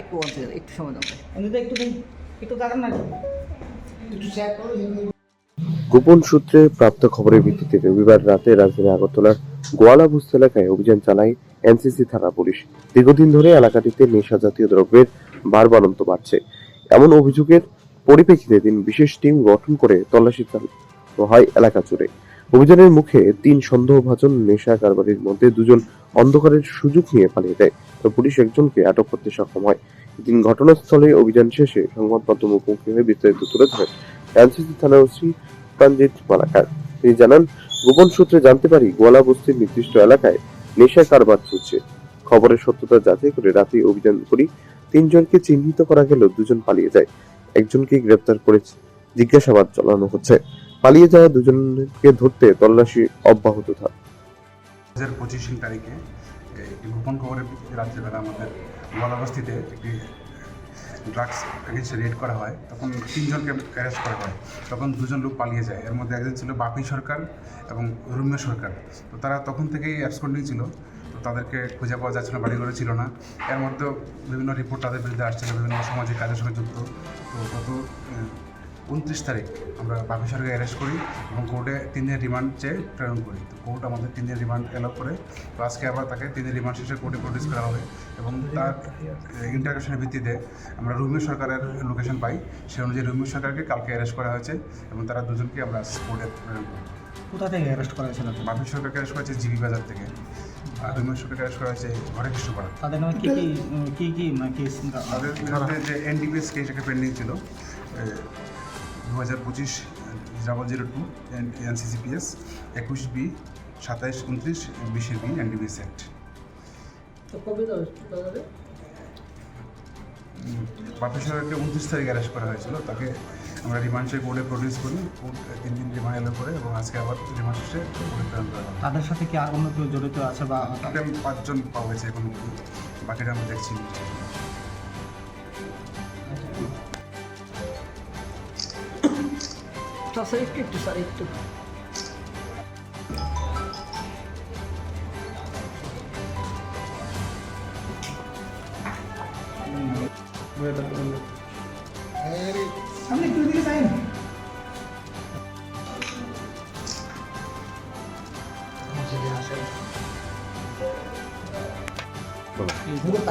একটু একটু সময় দাও। একটু একটু দাঁড়ান না একটু। শেয়ার করো গোপন সূত্রে প্রাপ্ত খবরের ভিত্তিতে রবিবার রাতে রাজধানী আগরতলার গোয়ালাবুস্ত এলাকায় অভিযান চালায় এনসিসি থানা পুলিশ। দীর্ঘদিন ধরে এলাকাটিতে নেশা জাতীয় দ্রব্যের বারবারন্ত বাড়ছে। এমন অভিযোগের পরিপ্রেক্ষিতে দিন বিশেষ টিম গঠন করে তল্লাশি চালানো হয় এলাকা জুড়ে। অভিযানের মুখে তিন সন্দেহভাজন নেশা কারবারির মধ্যে দুজন অন্ধকারের সুযোগ নিয়ে পালিয়ে যায়, তো পুলিশ একজনকে আটক করতে সক্ষম হয়। দিন ঘটনাস্থলে অভিযান শেষে সংবাদ মাধ্যম মুখোমুখি হয়ে বিস্তারিত তুলে ধরেন এনসিসি থানার ওসি সঞ্জিত মালাকার। তিনি জানান, গোপন সূত্রে জানতে পারি গোয়ালা বস্তির নির্দিষ্ট এলাকায় নেশা কারবার চলছে। খবরের সত্যতা যাচাই করে রাতে অভিযান করি তিনজনকে চিহ্নিত করা গেল দুজন পালিয়ে যায়। একজনকে গ্রেপ্তার করে জিজ্ঞাসাবাদ চালানো হচ্ছে। পালিয়ে যাওয়া দুজনকে ধরতে তল্লাশি অব্যাহত থাকে। পঁচিশ তারিখে গোপন রাত্রেবেলা আমাদের গোয়ালাবস্তিতে একটি ড্রাগস এগেন্সে রেড করা হয়। তখন তিনজনকে অ্যারেস্ট করা হয়। তখন দুজন লোক পালিয়ে যায়। এর মধ্যে একজন ছিল বাপি সরকার এবং রুম্য সরকার। তো তারা তখন থেকেই অ্যাবসকন্ডিং ছিল। তাদেরকে খুঁজে পাওয়া যাচ্ছিল না বাড়িঘরে ছিল না। এর মধ্যে বিভিন্ন রিপোর্ট তাদের বিরুদ্ধে আসছিল বিভিন্ন সামাজিক কাজের সঙ্গে যুক্ত। তো গত উনত্রিশ তারিখ আমরা বাপি সরকারকে অ্যারেস্ট করি এবং কোর্টে তিন দিনের রিমান্ড চেয়ে প্রেরণ করি। তো কোর্ট আমাদের তিন দিনের রিমান্ড এলাও করে। তো আজকে আবার তাকে তিন দিন রিমান্ড শেষে কোর্টে প্রডিউস করা হবে এবং তার ইন্টারগ্রেশনের ভিত্তিতে আমরা রুমিও সরকারের লোকেশন পাই। সে অনুযায়ী রুমিও সরকারকে কালকে অ্যারেস্ট করা হয়েছে এবং তারা দুজনকে আমরা কোর্টে প্রেরণ করি। কোথা থেকে অ্যারেস্ট করা হয়েছিল বাপি সরকারকে অ্যারেস্ট করা হয়েছে জিবি বাজার থেকে। আর রুমিও সরকারকে অ্যারেস্ট করা হয়েছে ঘরে কৃষ্ণপাড়া তাদের নামে কি কি কি কি মানে কেস তাদের বিরুদ্ধে যে এনডিপিএস কেস একটা পেন্ডিং ছিল দু হাজার পঁচিশ ডাবল জিরো টু এনসিসিপিএস একুশ বি সাতাইশ উনত্রিশ বিশের বি এনডিপিএস অ্যাক্ট বাপি সরকারকে উনত্রিশ তারিখে অ্যারেস্ট করা হয়েছিল তাকে আমরা রিমান্ড শেষে কোর্টে প্রডিউস করি তিন দিন রিমান্ড এলো করে এবং আজকে আবার রিমান্ড শেষে কোর্টে প্রেরণ করা হবে। তাদের সাথে কি আর অন্য কেউ জড়িত আছে বা তাকে আমি পাঁচজন পাওয়া গেছে এখন বাকিটা আমরা দেখছি। স্যার একটু একটু স্যার একটু। মুখের